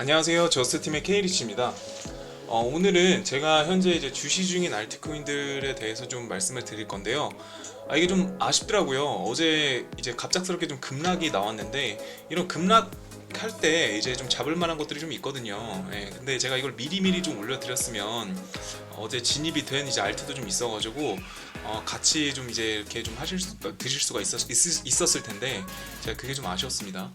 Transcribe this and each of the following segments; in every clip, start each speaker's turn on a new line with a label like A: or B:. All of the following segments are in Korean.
A: 안녕하세요. 저스트팀의 케이리치입니다. 어, 오늘은 제가 현재 이제 주시 중인 알트코인들에 대해서 좀 말씀을 드릴 건데요. 아, 이게 좀 아쉽더라고요. 어제 이제 갑작스럽게 좀 급락이 나왔는데 이런 급락 할때 이제 좀 잡을 만한 것들이 좀 있거든요. 예, 근데 제가 이걸 미리미리 좀 올려드렸으면 어제 진입이 된 이제 알트도 좀 있어가지고 어, 같이 좀 이제 이렇게 좀 하실 수, 드실 수가 있었, 있, 있었을 텐데 제가 그게 좀 아쉬웠습니다.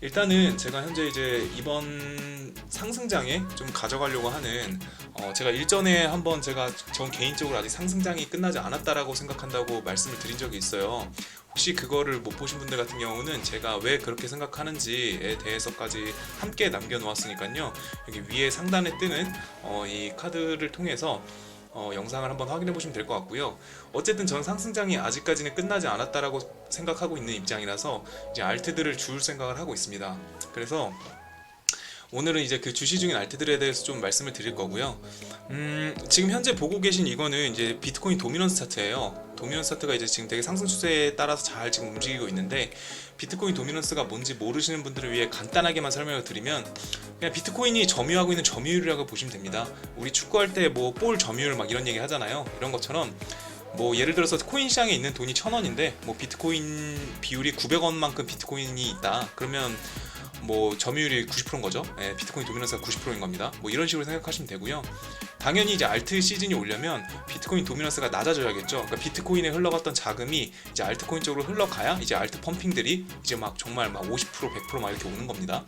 A: 일단은 제가 현재 이제 이번 상승장에 좀 가져가려고 하는 어 제가 일전에 한번 제가 전 개인적으로 아직 상승장이 끝나지 않았다라고 생각한다고 말씀을 드린 적이 있어요. 혹시 그거를 못 보신 분들 같은 경우는 제가 왜 그렇게 생각하는지에 대해서까지 함께 남겨놓았으니까요. 여기 위에 상단에 뜨는 어, 이 카드를 통해서 어, 영상을 한번 확인해 보시면 될 것 같고요. 어쨌든 전 상승장이 아직까지는 끝나지 않았다라고 생각하고 있는 입장이라서 이제 알트들을 줄 생각을 하고 있습니다. 그래서 오늘은 이제 그 주시 중인 알트들에 대해서 좀 말씀을 드릴 거고요. 음, 지금 현재 보고 계신 이거는 이제 비트코인 도미넌스 차트예요. 도미넌스 차트가 이제 지금 되게 상승 추세에 따라서 잘 지금 움직이고 있는데 비트코인 도미넌스가 뭔지 모르시는 분들을 위해 간단하게만 설명을 드리면 그냥 비트코인이 점유하고 있는 점유율이라고 보시면 됩니다. 우리 축구할 때 뭐 볼 점유율 막 이런 얘기 하잖아요. 이런 것처럼 뭐 예를 들어서 코인 시장에 있는 돈이 천 원인데 뭐 비트코인 비율이 900원만큼 비트코인이 있다. 그러면 뭐 점유율이 90%인 거죠. 예, 비트코인 도미넌스가 90%인 겁니다. 뭐 이런 식으로 생각하시면 되고요. 당연히 이제 알트 시즌이 오려면 비트코인 도미넌스가 낮아져야겠죠. 그러니까 비트코인에 흘러갔던 자금이 이제 알트코인 쪽으로 흘러가야 이제 알트 펌핑들이 이제 막 정말 막 50% 100%막 이렇게 오는 겁니다.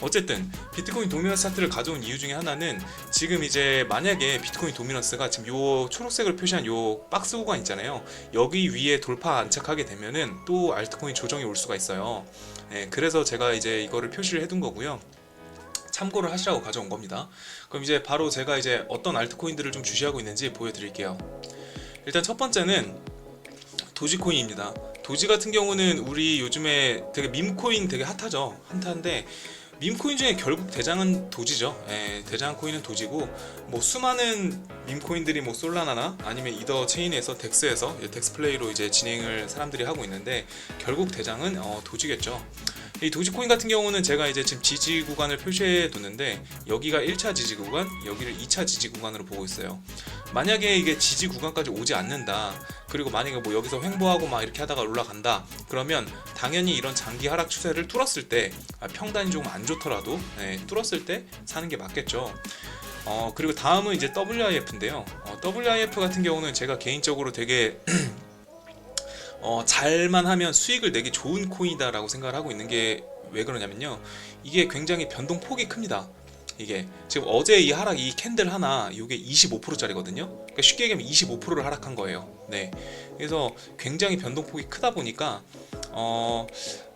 A: 어쨌든 비트코인 도미넌스 차트를 가져온 이유 중에 하나는 지금 이제 만약에 비트코인 도미넌스가 지금 요 초록색으로 표시한 요 박스 구간 있잖아요. 여기 위에 돌파 안착하게 되면은 또 알트코인 조정이 올 수가 있어요. 네, 그래서 제가 이제 이거를 표시를 해둔 거고요. 참고를 하시라고 가져온 겁니다. 그럼 이제 바로 제가 이제 어떤 알트코인들을 좀 주시하고 있는지 보여드릴게요. 일단 첫 번째는 도지코인입니다. 도지 같은 경우는 우리 요즘에 되게 밈코인 되게 핫하죠. 핫한데 밈코인 중에 결국 대장은 도지죠. 예, 대장 코인은 도지고 뭐 수많은 밈코인들이 뭐 솔라나나 아니면 이더 체인에서 덱스에서 이제 덱스 플레이로 이제 진행을 사람들이 하고 있는데 결국 대장은 어, 도지겠죠. 이 도지코인 같은 경우는 제가 이제 지금 지지 구간을 표시해 뒀는데 여기가 1차 지지 구간, 여기를 2차 지지 구간으로 보고 있어요. 만약에 이게 지지 구간까지 오지 않는다. 그리고 만약에 뭐 여기서 횡보하고 막 이렇게 하다가 올라간다. 그러면 당연히 이런 장기 하락 추세를 뚫었을 때 아, 평단이 조금 안 좋더라도 네, 뚫었을 때 사는 게 맞겠죠. 어 그리고 다음은 이제 WIF인데요. 어, WIF 같은 경우는 제가 개인적으로 되게 어, 잘만 하면 수익을 내기 좋은 코인이다라고 생각을 하고 있는 게 왜 그러냐면요. 이게 굉장히 변동 폭이 큽니다. 이게 지금 어제 이 하락 이 캔들 하나 이게 25%짜리거든요. 그러니까 쉽게 얘기하면 25%를 하락한 거예요. 네. 그래서 굉장히 변동폭이 크다 보니까 어.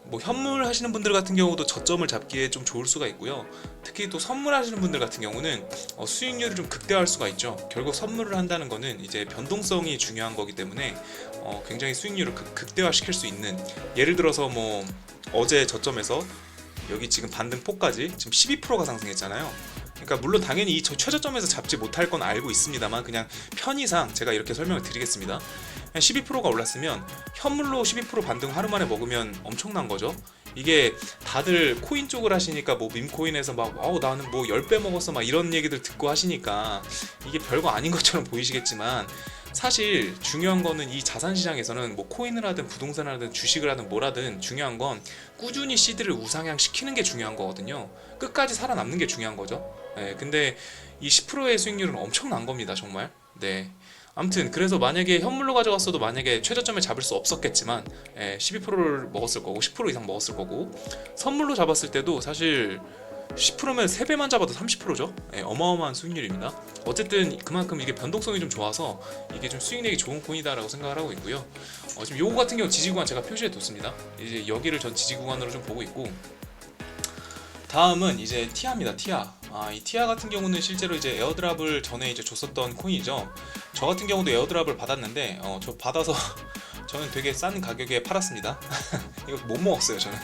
A: 뭐 현물 하시는 분들 같은 경우도 저점을 잡기에 좀 좋을 수가 있고요. 특히 또 선물 하시는 분들 같은 경우는 어, 수익률이 좀 극대화할 수가 있죠. 결국 선물을 한다는 거는 이제 변동성이 중요한 거기 때문에 어, 굉장히 수익률을 극, 극대화시킬 수 있는 예를 들어서 뭐 어제 저점에서 여기 지금 반등 폭까지 지금 12%가 상승했잖아요. 그러니까 물론 당연히 이 저- 최저점에서 잡지 못할 건 알고 있습니다만 그냥 편의상 제가 이렇게 설명을 드리겠습니다. 12%가 올랐으면 현물로 12% 반등 하루 만에 먹으면 엄청난 거죠. 이게 다들 코인 쪽을 하시니까 뭐 밈코인에서 막 와우 나는 뭐 10배 먹었어 막 이런 얘기들 듣고 하시니까 이게 별거 아닌 것처럼 보이시겠지만 사실 중요한 거는 이 자산 시장에서는 뭐 코인을 하든 부동산을 하든 주식을 하든 뭐라든 중요한 건 꾸준히 시드를 우상향 시키는 게 중요한 거거든요. 끝까지 살아남는 게 중요한 거죠. 네, 근데 이 10%의 수익률은 엄청난 겁니다, 정말. 네. 아무튼 그래서 만약에 현물로 가져갔어도 만약에 최저점을 잡을 수 없었겠지만 예, 12%를 먹었을 거고 10% 이상 먹었을 거고 선물로 잡았을 때도 사실 10%면 3배만 잡아도 30%죠. 예, 어마어마한 수익률입니다. 어쨌든 그만큼 이게 변동성이 좀 좋아서 이게 좀 수익 내기 좋은 코인이다라고 생각을 하고 있고요. 어, 지금 요거 같은 경우 지지 구간 제가 표시해 뒀습니다. 이제 여기를 전 지지 구간으로 좀 보고 있고 다음은 이제 티아입니다. 티아. 아, 이 티아 같은 경우는 실제로 이제 에어드랍을 전에 이제 줬었던 코인이죠. 저 같은 경우도 에어드랍을 받았는데 어, 저 받아서 저는 되게 싼 가격에 팔았습니다. 이거 못 먹었어요, 저는.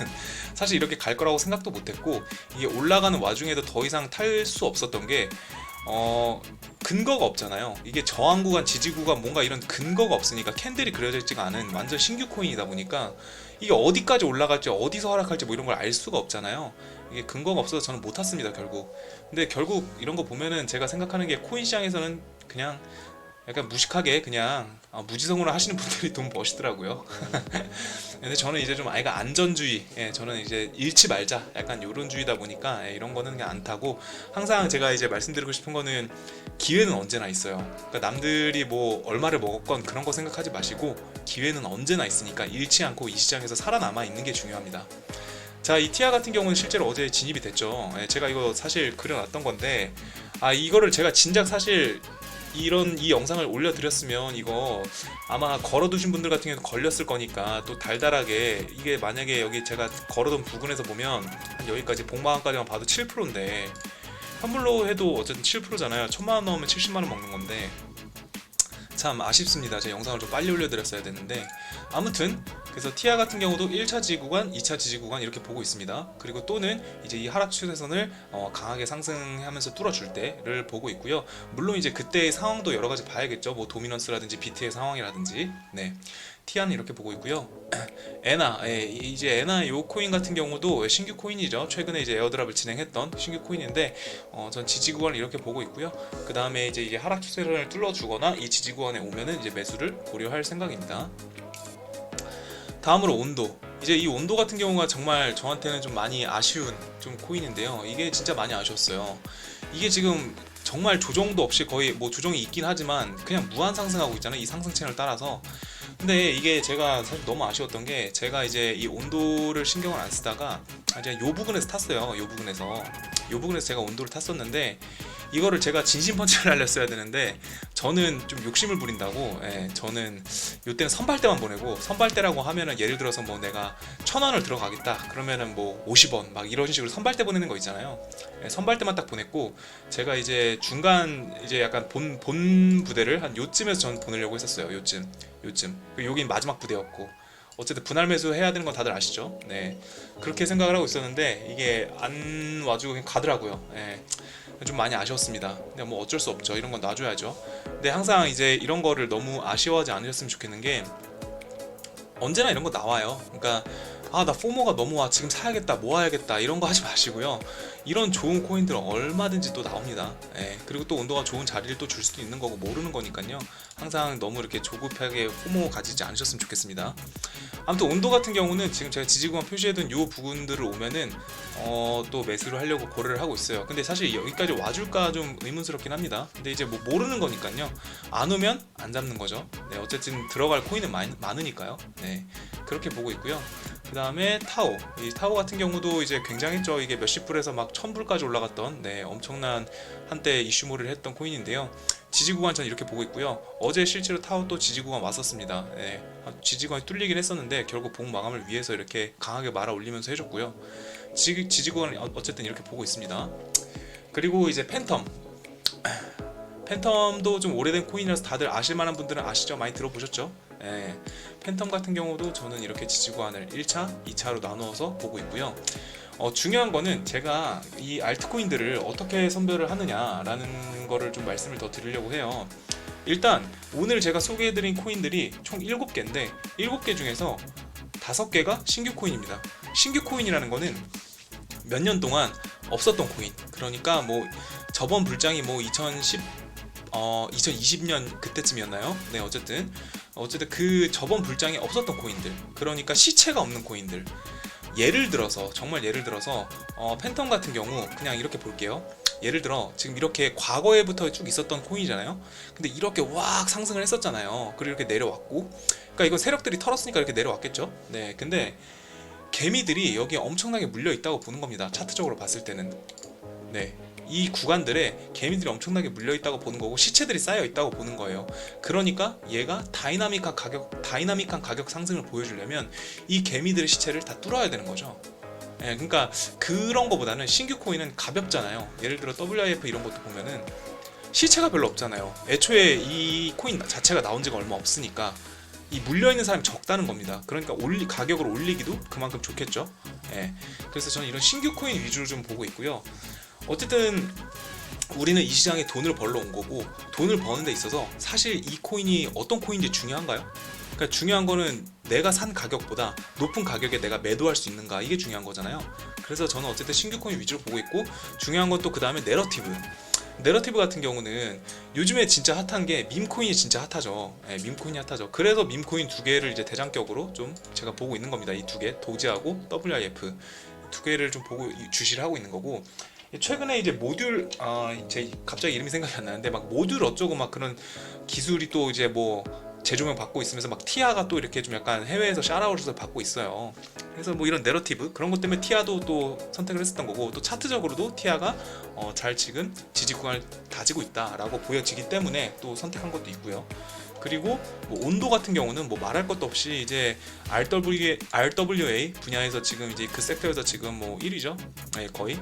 A: 사실 이렇게 갈 거라고 생각도 못 했고 이게 올라가는 와중에도 더 이상 탈 수 없었던 게 어 근거가 없잖아요. 이게 저항 구간, 지지 구간 뭔가 이런 근거가 없으니까 캔들이 그려져 있지가 않은 완전 신규 코인이다 보니까 이게 어디까지 올라갈지 어디서 하락할지 뭐 이런 걸 알 수가 없잖아요. 이게 근거가 없어서 저는 못 탔습니다 결국. 근데 결국 이런 거 보면은 제가 생각하는 게 코인 시장에서는 그냥 약간 무식하게 그냥 아, 무지성으로 하시는 분들이 돈 버시더라고요. 근데 저는 이제 좀 아이가 안전주의, 예, 저는 이제 잃지 말자, 약간 요런 주의다 보니까 예, 이런 거는 그냥 안 타고 항상 제가 이제 말씀드리고 싶은 거는 기회는 언제나 있어요. 그러니까 남들이 뭐 얼마를 먹었건 그런 거 생각하지 마시고 기회는 언제나 있으니까 잃지 않고 이 시장에서 살아남아 있는 게 중요합니다. 자, 이 티아 같은 경우는 실제로 어제 진입이 됐죠. 예, 제가 이거 사실 그려놨던 건데, 아 이거를 제가 진작 사실 이런 이 영상을 올려드렸으면 이거 아마 걸어두신 분들 같은 경우는 걸렸을 거니까 또 달달하게 이게 만약에 여기 제가 걸어둔 부근에서 보면 한 여기까지 복마감까지만 봐도 7%인데 환불로 해도 어쨌든 7%잖아요. 천만 원 넣으면 70만 원 먹는 건데 참 아쉽습니다. 제 영상을 좀 빨리 올려드렸어야 되는데 아무튼 그래서 티아 같은 경우도 1차 지지 구간, 2차 지지 구간 이렇게 보고 있습니다. 그리고 또는 이제 이 하락 추세선을 어, 강하게 상승하면서 뚫어줄 때를 보고 있고요. 물론 이제 그때의 상황도 여러 가지 봐야겠죠. 뭐 도미넌스라든지 비트의 상황이라든지. 네. 티아는 이렇게 보고 있고요. 에나, 예, 이제 에나 요 코인 같은 경우도 신규 코인이죠. 최근에 이제 에어드랍을 진행했던 신규 코인인데, 어, 전 지지 구간을 이렇게 보고 있고요. 그 다음에 이제 이게 하락 추세를 뚫어주거나 이 지지 구간에 오면은 이제 매수를 고려할 생각입니다. 다음으로 온도. 이제 이 온도 같은 경우가 정말 저한테는 좀 많이 아쉬운 좀 코인인데요. 이게 진짜 많이 아쉬웠어요. 이게 지금 정말 조정도 없이 거의 뭐 조정이 있긴 하지만 그냥 무한 상승하고 있잖아요. 이 상승 채널 따라서. 근데 이게 제가 사실 너무 아쉬웠던 게 제가 이제 이 온도를 신경을 안 쓰다가 이제 요 부분에서 탔어요. 요 부분에서 요 부분에서 제가 온도를 탔었는데 이거를 제가 진심 펀치를 날렸어야 되는데 저는 좀 욕심을 부린다고 예, 저는 요때는 선발대만 보내고 선발대라고 하면은 예를 들어서 뭐 내가 천 원을 들어가겠다 그러면은 뭐 50원 막 이런 식으로 선발대 보내는 거 있잖아요. 예, 선발대만 딱 보냈고 제가 이제 중간 이제 약간 본, 본 부대를 한 요쯤에서 전 보내려고 했었어요 요쯤 요쯤. 그리고 여긴 마지막 부대였고 어쨌든 분할 매수 해야 되는 건 다들 아시죠? 네 그렇게 생각을 하고 있었는데 이게 안 와주고 그냥 가더라고요. 예. 좀 많이 아쉬웠습니다. 근데 뭐 어쩔 수 없죠. 이런 건 놔줘야죠. 근데 항상 이제 이런 거를 너무 아쉬워하지 않으셨으면 좋겠는 게 언제나 이런 거 나와요. 그러니까 아 나 포모가 너무 와 지금 사야겠다 모아야겠다 이런 거 하지 마시고요. 이런 좋은 코인들 얼마든지 또 나옵니다. 예. 그리고 또 온도가 좋은 자리를 또 줄 수도 있는 거고 모르는 거니까요. 항상 너무 이렇게 조급하게 포모 가지지 않으셨으면 좋겠습니다. 아무튼 온도 같은 경우는 지금 제가 지지구간 표시해둔 요 부분들을 오면은 어, 또 매수를 하려고 고려를 하고 있어요. 근데 사실 여기까지 와줄까 좀 의문스럽긴 합니다. 근데 이제 뭐 모르는 거니까요. 안 오면 안 잡는 거죠. 네, 어쨌든 들어갈 코인은 많, 많으니까요. 네, 그렇게 보고 있고요. 그 다음에 타오. 이 타오 같은 경우도 이제 굉장했죠. 이게 몇십 불에서 막 천 불까지 올라갔던 네, 엄청난 한때 이슈몰이를 했던 코인인데요. 지지 구간 저는 이렇게 보고 있고요. 어제 실제로 타오 또 지지 구간 왔었습니다. 네, 지지 구간이 뚫리긴 했었는데 결국 봉 마감을 위해서 이렇게 강하게 말아 올리면서 해줬고요. 지, 지지 구간을 어- 어쨌든 이렇게 보고 있습니다. 그리고 이제 팬텀. 팬텀도 좀 오래된 코인이라서 다들 아실 만한 분들은 아시죠? 많이 들어보셨죠? 예. 팬텀 같은 경우도 저는 이렇게 지지 구간을 1차, 2차로 나누어서 보고 있고요. 어, 중요한 거는 제가 이 알트코인들을 어떻게 선별을 하느냐라는 거를 좀 말씀을 더 드리려고 해요. 일단 오늘 제가 소개해드린 코인들이 총 7개인데 7개 중에서 5개가 신규 코인입니다. 신규 코인이라는 거는 몇 년 동안 없었던 코인. 그러니까 뭐 저번 불장이 뭐 2010, 어 2020년 그때쯤이었나요? 네 어쨌든 어쨌든 그 저번 불장이 없었던 코인들. 그러니까 시체가 없는 코인들. 예를 들어서 정말 예를 들어서 어, 팬텀 같은 경우 그냥 이렇게 볼게요. 예를 들어 지금 이렇게 과거에부터 쭉 있었던 코인이잖아요. 근데 이렇게 왁 상승을 했었잖아요. 그리고 이렇게 내려왔고, 그러니까 이거 세력들이 털었으니까 이렇게 내려왔겠죠. 네, 근데 개미들이 여기에 엄청나게 물려 있다고 보는 겁니다. 차트적으로 봤을 때는. 네. 이 구간들에 개미들이 엄청나게 물려 있다고 보는 거고 시체들이 쌓여 있다고 보는 거예요. 그러니까 얘가 다이나믹한 가격 다이나믹한 가격 상승을 보여주려면 이 개미들의 시체를 다 뚫어야 되는 거죠. 예, 그러니까 그런 거보다는 신규 코인은 가볍잖아요. 예를 들어 WIF 이런 것도 보면은 시체가 별로 없잖아요. 애초에 이 코인 자체가 나온 지가 얼마 없으니까 이 물려 있는 사람이 적다는 겁니다. 그러니까 올리 가격을 올리기도 그만큼 좋겠죠. 예. 그래서 저는 이런 신규 코인 위주로 좀 보고 있고요. 어쨌든 우리는 이 시장에 돈을 벌러 온 거고 돈을 버는 데 있어서 사실 이 코인이 어떤 코인인지 중요한가요? 그러니까 중요한 거는 내가 산 가격보다 높은 가격에 내가 매도할 수 있는가 이게 중요한 거잖아요. 그래서 저는 어쨌든 신규 코인 위주로 보고 있고 중요한 건 또 그 다음에 내러티브. 내러티브 같은 경우는 요즘에 진짜 핫한 게 밈코인이 진짜 핫하죠. 예, 밈코인이 핫하죠. 그래서 밈코인 두 개를 이제 대장격으로 좀 제가 보고 있는 겁니다. 이 두 개, 도지하고 WIF 두 개를 좀 보고 이- 주시를 하고 있는 거고 최근에 이제 모듈 아제 갑자기 이름이 생각이 안 나는데 막 모듈 어쩌고 막 그런 기술이 또 이제 뭐 재조명 받고 있으면서 막 티아가 또 이렇게 좀 약간 해외에서 샤라웃을 받고 있어요. 그래서 뭐 이런 내러티브 그런 것 때문에 티아도 또 선택을 했었던 거고 또 차트적으로도 티아가 어, 잘 지금 지지 구간을 다지고 있다라고 보여지기 때문에 또 선택한 것도 있고요. 그리고 뭐 온도 같은 경우는 뭐 말할 것도 없이 이제 RWA, RWA 분야에서 지금 이제 그 섹터에서 지금 뭐 1위죠. 네, 거의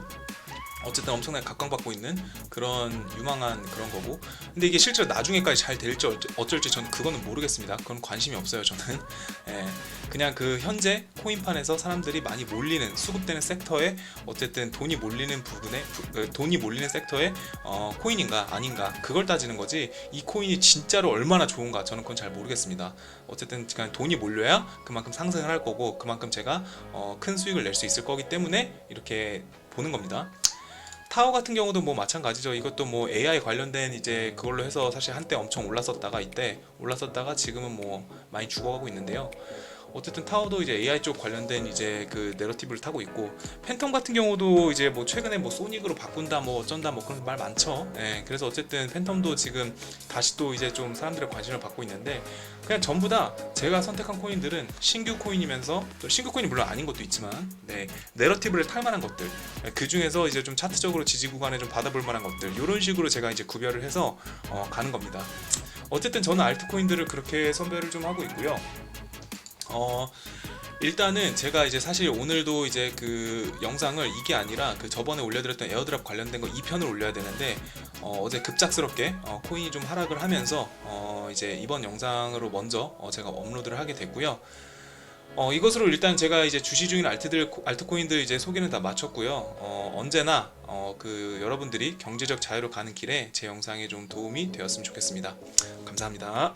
A: 어쨌든 엄청나게 각광받고 있는 그런 유망한 그런 거고. 근데 이게 실제로 나중에까지 잘 될지 어쩔- 어쩔지 저는 그거는 모르겠습니다. 그건 관심이 없어요 저는. 예, 그냥 그 현재 코인판에서 사람들이 많이 몰리는 수급되는 섹터에 어쨌든 돈이 몰리는 부분에 부- 어, 돈이 몰리는 섹터에 어, 코인인가 아닌가 그걸 따지는 거지 이 코인이 진짜로 얼마나 좋은가 저는 그건 잘 모르겠습니다. 어쨌든 그냥 돈이 몰려야 그만큼 상승을 할 거고 그만큼 제가 어, 큰 수익을 낼 수 있을 거기 때문에 이렇게 보는 겁니다 타워 같은 경우도 뭐 마찬가지죠. 이것도 뭐 AI 관련된 이제 그걸로 해서 사실 한때 엄청 올랐었다가 이때 올랐었다가 지금은 뭐 많이 죽어가고 있는데요. 어쨌든 타워도 이제 AI 쪽 관련된 이제 그 내러티브를 타고 있고 팬텀 같은 경우도 이제 뭐 최근에 뭐 소닉으로 바꾼다 뭐 어쩐다 뭐 그런 말 많죠. 예, 그래서 어쨌든 팬텀도 지금 다시 또 이제 좀 사람들의 관심을 받고 있는데 그냥 전부 다 제가 선택한 코인들은 신규 코인이면서 또 신규 코인이 물론 아닌 것도 있지만 네 내러티브를 탈 만한 것들 그 중에서 이제 좀 차트적으로 지지 구간에 좀 받아볼 만한 것들 이런 식으로 제가 이제 구별을 해서 어, 가는 겁니다. 어쨌든 저는 알트코인들을 그렇게 선별을 좀 하고 있고요. 어 일단은 제가 이제 사실 오늘도 이제 그 영상을 이게 아니라 그 저번에 올려드렸던 에어드랍 관련된 거 2편을 올려야 되는데 어, 제 급작스럽게 어, 코인이 좀 하락을 하면서 어, 이제 이번 영상으로 먼저 어, 제가 업로드를 하게 됐고요. 어, 이것으로 일단 제가 이제 주시 중인 알트들 알트코인들 이제 소개는 다 마쳤고요. 어, 언제나 어, 그 여러분들이 경제적 자유로 가는 길에 제 영상에 좀 도움이 되었으면 좋겠습니다. 감사합니다.